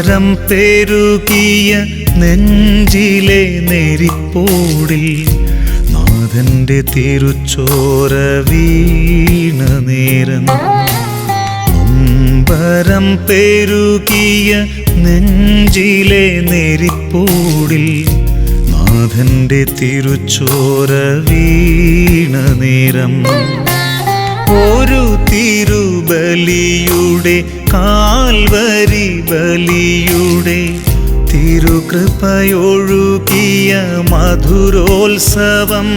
നൊമ്പരം പെരുകിയ നെഞ്ചിലെ നെരിപ്പോടിൽ നാഥ നാഥന്റെ തിരുച്ചോര വീണ നേരം നൊമ്പരം പെരുകിയ നെഞ്ചിലെ നെരിപ്പോടിൽ നാഥന്റെ തിരുച്ചോര വീണ നേരം ഒരു തിരുബലിയുടെ കാൽവരി ബലിയുടെ തിരുകൃപയൊഴുകിയ മധുരോത്സവം.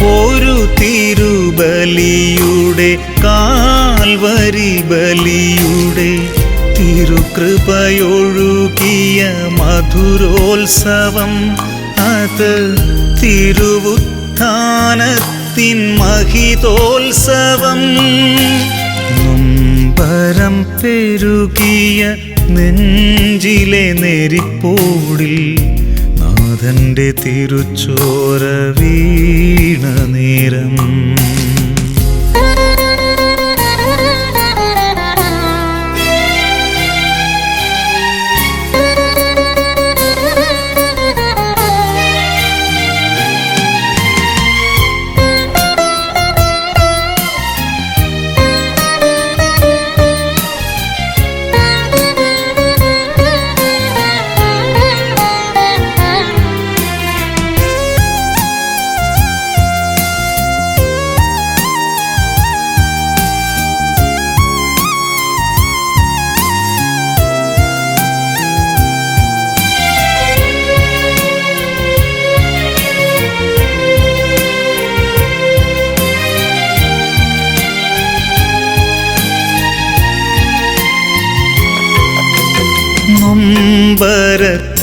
ഒരു തിരുബലിയുടെ കാൽവരി ബലിയുടെ തിരുകൃപയൊഴുകിയ മധുരോത്സവം. അത് തിരുവുത്ഥാനത്തിൻ മഹിതോത്സവം നൊമ്പരം പെരുകിയ നെഞ്ചിലെ നെരിപ്പോടിൽ നാഥന്റെ തിരുച്ചോര വീണ നേരം.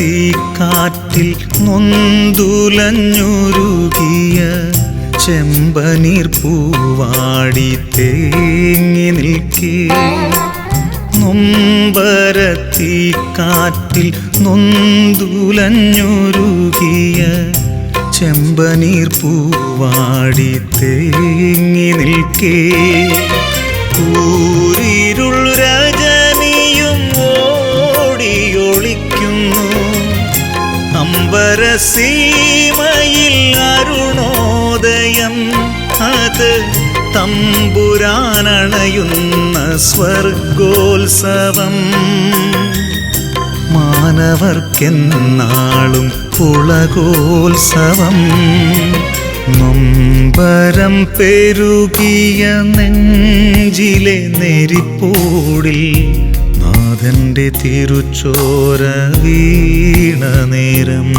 നൊമ്പരത്തി കാറ്റിൽ നൊന്തുലഞ്ഞുരുകിയ ചെമ്പനീർ പൂവാടി തേങ്ങി നിൽക്കേ. നൊമ്പരത്തി കാറ്റിൽ നൊന്തുലഞ്ഞുരുകിയ ചെമ്പനീർ പൂവാടി തേങ്ങി നിൽക്കേ. കൂരിരുൾ അമ്പരസീമയിൽ അരുണോദയം. അത് തമ്പുരാനണയുന്ന സ്വർഗോത്സവം. മാനവർക്കെന്നാളും പുളകോത്സവം നൊമ്പരം പെരുകിയ നെഞ്ചിലെ നെരിപ്പോടിൽ നാഥന്റെ തിരുച്ചോര വീണ നേരം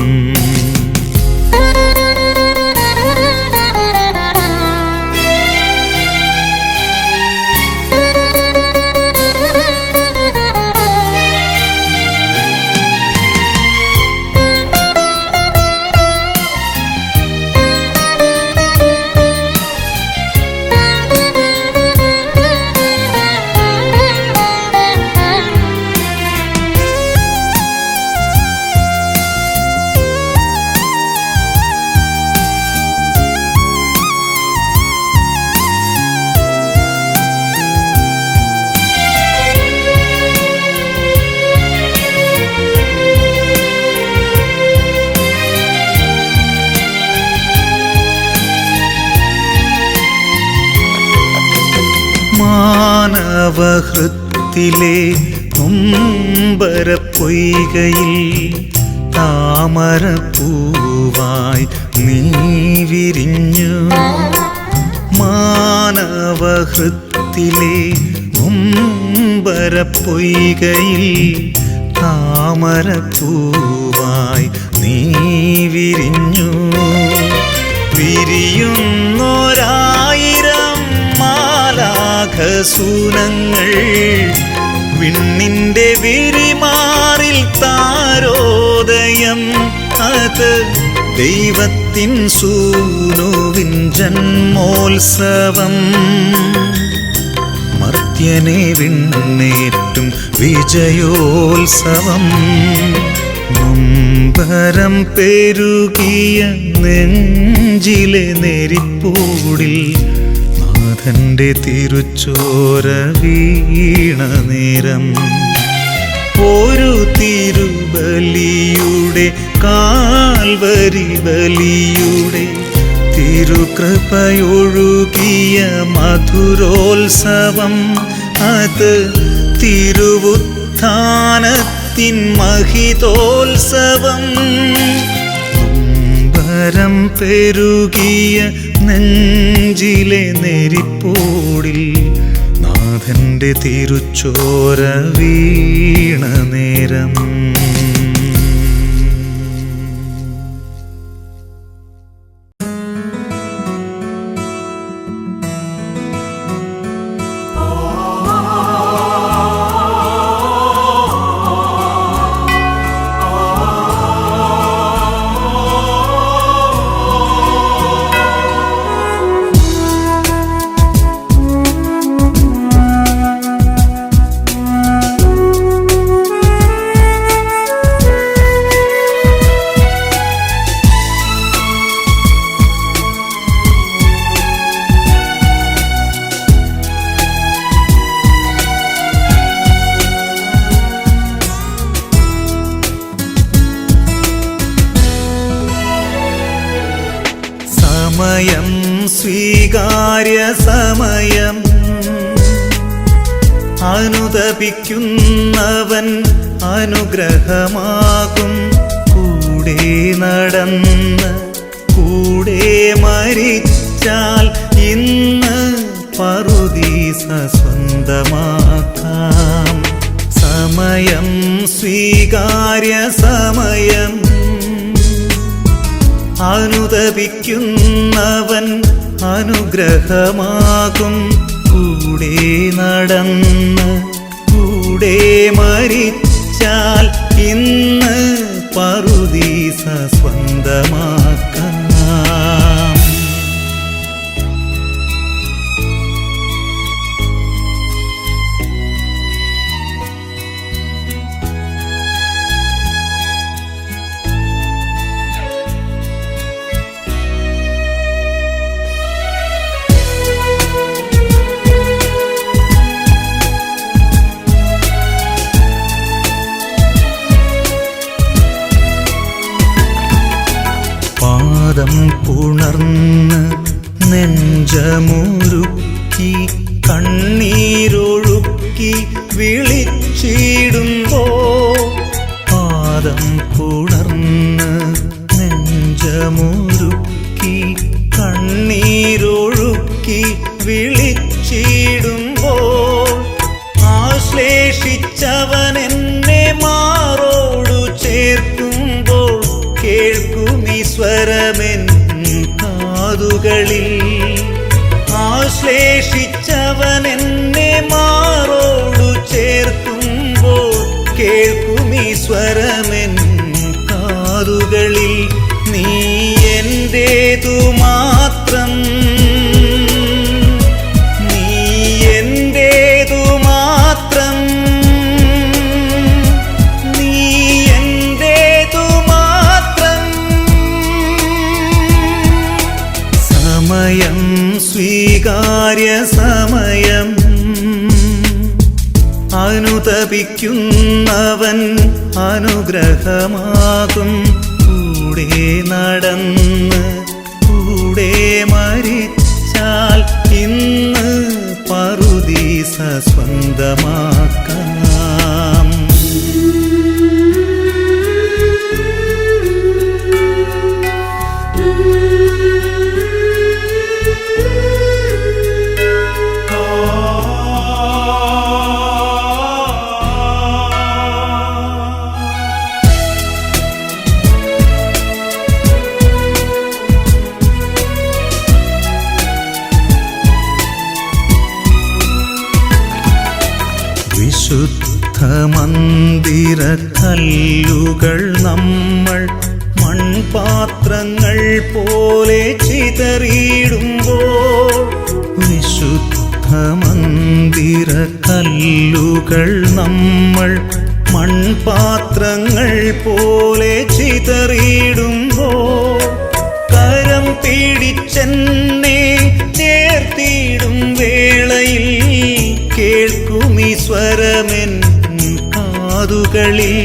മാനവഹൃത്തിലെ നൊമ്പര പൊയ്കയിൽ താമരപ്പൂവായി നീ വിരിഞ്ഞു. മാനവഹൃത്തിലെ നൊമ്പര പൊയ്കയിൽ താമരപ്പൂവായി നീ വിരിഞ്ഞു. വിരിയുന്നോരായിരം മാലാഖസൂനങ്ങൾ വിണ്ണിന്റെ വിരിമാറിൽ താരോദയം. അത് ദൈവത്തിൻ സൂനുവിൻ ജന്മോത്സവം. മർത്യനെ വിണ്ണേറ്റും വിജയോത്സവം. നൊമ്പരം പെരുകിയ നെഞ്ചിലെ നെരിപ്പൂടിൽ നാഥന്റെ തിരുച്ചോര വീണ നേരം ഒരു തിരുബലിയുടെ കാൽവരി ബലിയുടെ തിരുകൃപയൊഴുകിയ മധുരോത്സവം അത് തിരുവുത്ഥാനത്തിൻ മഹിതോത്സവം അമ്പരം പെരുകിയ നെഞ്ചിലെ നെരിപ്പോടിൽ നാഥന്റെ തിരുച്ചോര വീണ നേരം. സമയം അനുദപിക്കുന്നവൻ അനുഗ്രഹമാകും. കൂടെ നടന്ന് കൂടെ മരിച്ചാൽ ഇന്ന് പറുദീസ സ്വന്തമാക്കാം. നെഞ്ചമുരുക്കി കണ്ണീരൊഴുക്കി വിളിച്ചിടുമ്പോ ഈശ്വരമെൻ കാതുകളിൽ നീ എന്തേതു മാത്രം സ്വീകാര്യ സമയം. അനുതപിക്കുന്നവൻ അനുഗ്രഹമാകും. കൂടെ നടന്ന് കൂടെ മരിച്ചാൽ ഇന്ന് പറുദീസ സ്വന്തമാക്കാം മന്ദിര കല്ലുകൾ നമ്മൾ മൺപാത്രങ്ങൾ പോലെ ചിതറിയിടുമ്പോൾ വിശുദ്ധ മന്ദിര കല്ലുകൾ നമ്മൾ മൺപാത്രങ്ങൾ പോലെ ചിതറിയിടുമ്പോൾ കരം പിടിച്ചെന്നെ ചേർത്തിടും വേളയിൽ കേൾക്കും ഈശ്വരമെൻ കാതുകളിൽ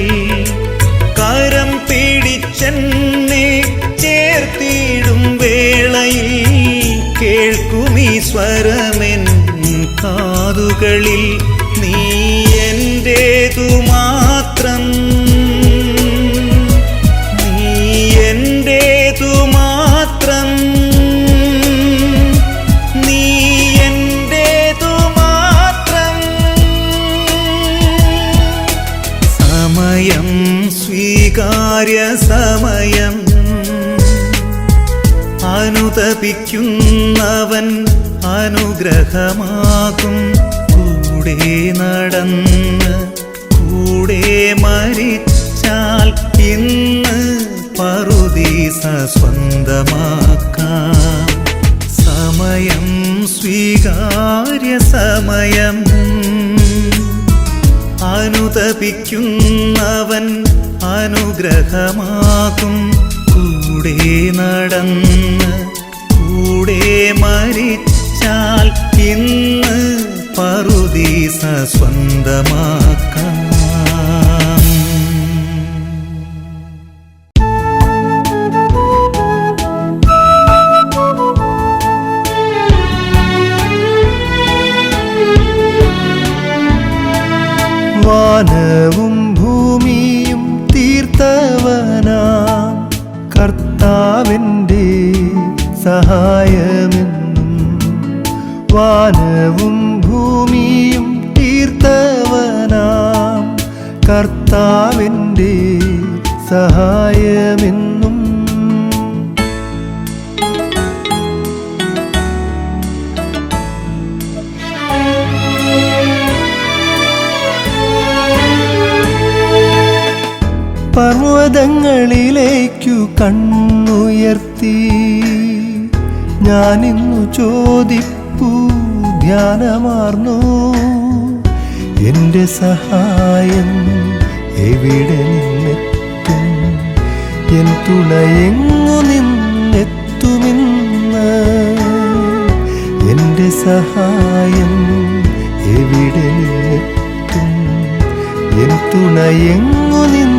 കരം പേടിച്ചെന്നെ ചേർത്തിടും വേളയിൽ കേൾക്കുമീ സ്വരമെൻ കാതുകളിൽ. അനുതപിക്കുന്നവൻ അനുഗ്രഹമാകും. കൂടെ നടന്ന് കൂടെ മരിച്ചാൽ ഇന്ന് പറുദീസ സ്വന്തമാക്കാം. സമയം സ്വീകാര്യ സമയം. അനുതപിക്കുന്നവൻ അനുഗ്രഹമാകും. കൂടെ നടന്ന് മരിച്ചാൽ ഇന്ന് പറുദീസ സ്വന്തമാക്കാം പർവതങ്ങളിലേക്കു കണ്ണുയർത്തി. ഞാനിന്നു ചോദിപ്പു ധ്യാനമാർന്നു. എന്റെ സഹായം എവിടെ നിന്നെത്തും? എൻ തുണയെങ്ങു നിന്നെത്തുമെന്ന്. എന്റെ സഹായം എവിടെ നിന്നെത്തും? എൻ തുണയെങ്ങു നിന്നെത്തുമെന്ന്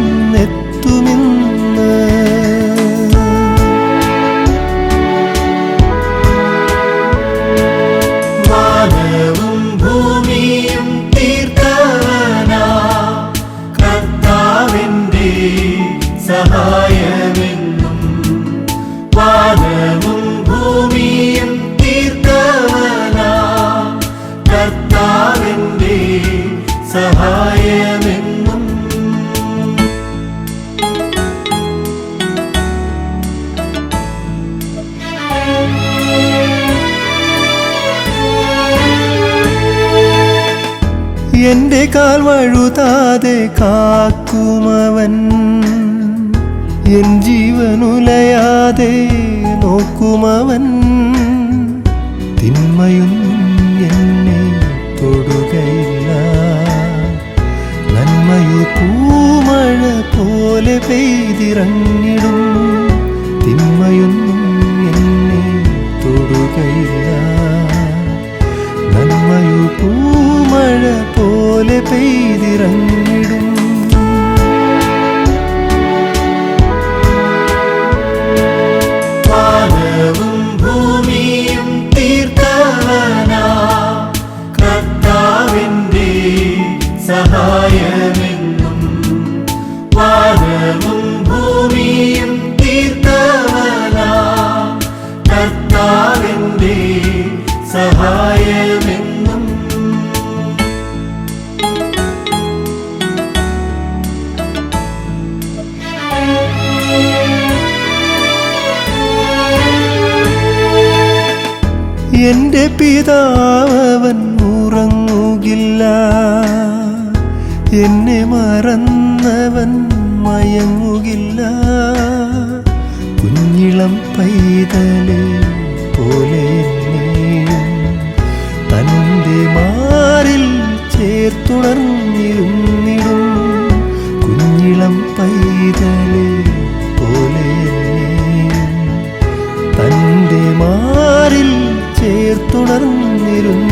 പോലെ പെയ്തിറങ്ങിടും മയങ്ങുകില്ല കുഞ്ഞിളം പൈതലെ പോലെ തന്റെ മാറിൽ ചേർത്തുണർന്നിരുന്നിടും. കുഞ്ഞിളം പൈതലെ പോലെ തന്റെ മാറിൽ ചേർത്തുണർന്നിരുന്നിടും.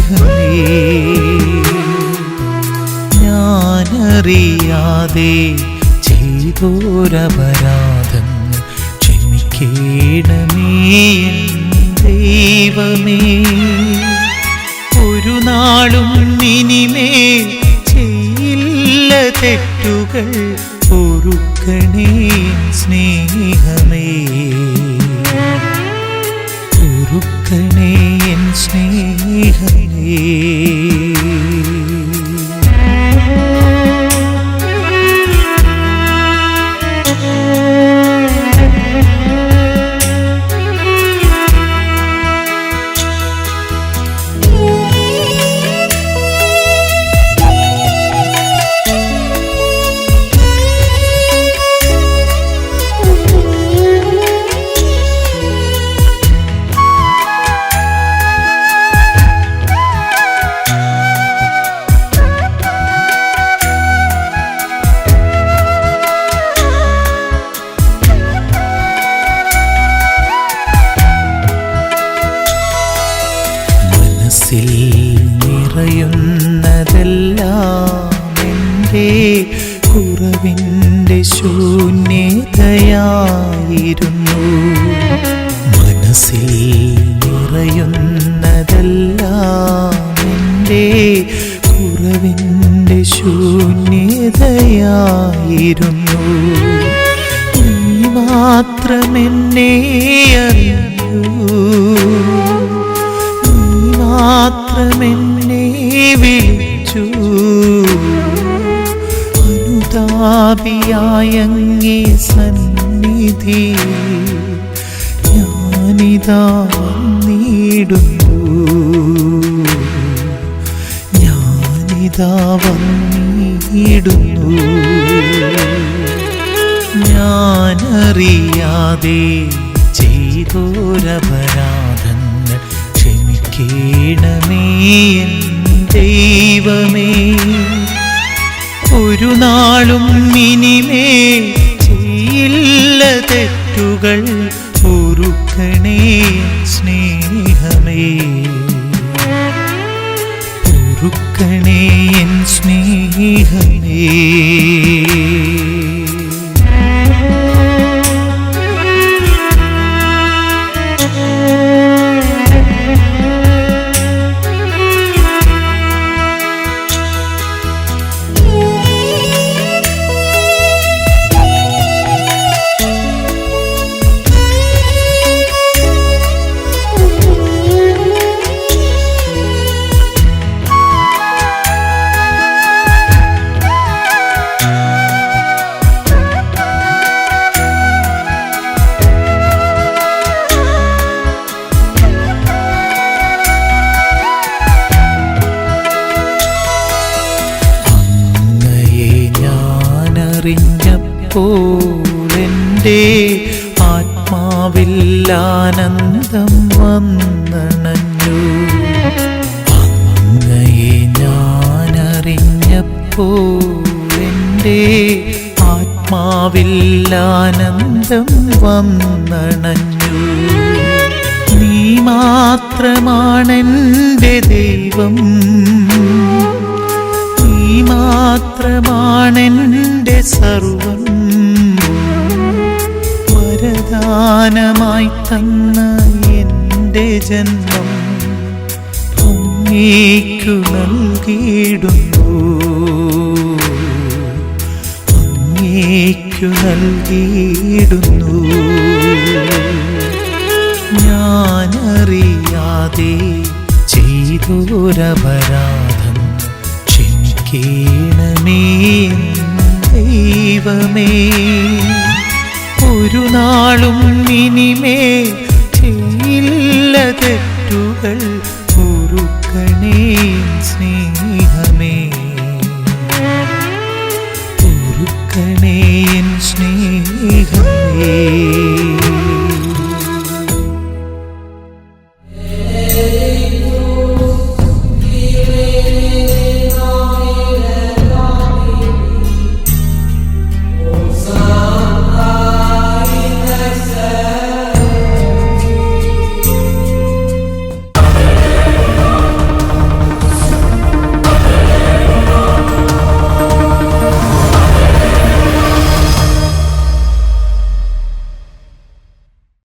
സ്നേഹമേ ഞാനറിയാതെ ചെയ്തോരപരാധം ക്ഷമിക്കേണമേ ദൈവമേ. ഒരു നാളും ഇനിമേ ചെയ്യില്ല തെറ്റുകൾ എൻ സ്നേഹമേ പൊറുക്കണേ എൻ see. മാത്രമെന്നെ വിളിച്ചു. അനുതാപിയായങ്ങേ സന്നിധി ഞാനിതാ നീടുന്നു ഞാനിതാ വന്നിടുന്നു. ഞാനറിയാതെ ചെയ്തോരപരാധങ്ങൾ ക്ഷമിക്കണമേ ദൈവമേ. ഒരു നാളും ഇനിമേ ചെയ്യില്ല തെറ്റുകൾ. വന്നണഞ്ഞു. അങ്ങയെ ഞാനറിഞ്ഞപ്പോ എന്റെ ആത്മാവിൽ ആനന്ദം വന്നണഞ്ഞു. നീ മാത്രമാണെന്റെ ദൈവം. നീ മാത്രമാണെന്റെ സർവം. വരദാനമായി തന്ന എന്റെ ജന്മം അങ്ങേക്കു നൽകിയിടുന്നു. അങ്ങേക്കു നൽകിയിടുന്നു. ഞാനറിയാതെ ചെയ്തോരപരാധം ക്ഷമിക്കണമേ ദൈവമേ. ഒരു നാളും ഇനിമേ തെറ്റുകൾ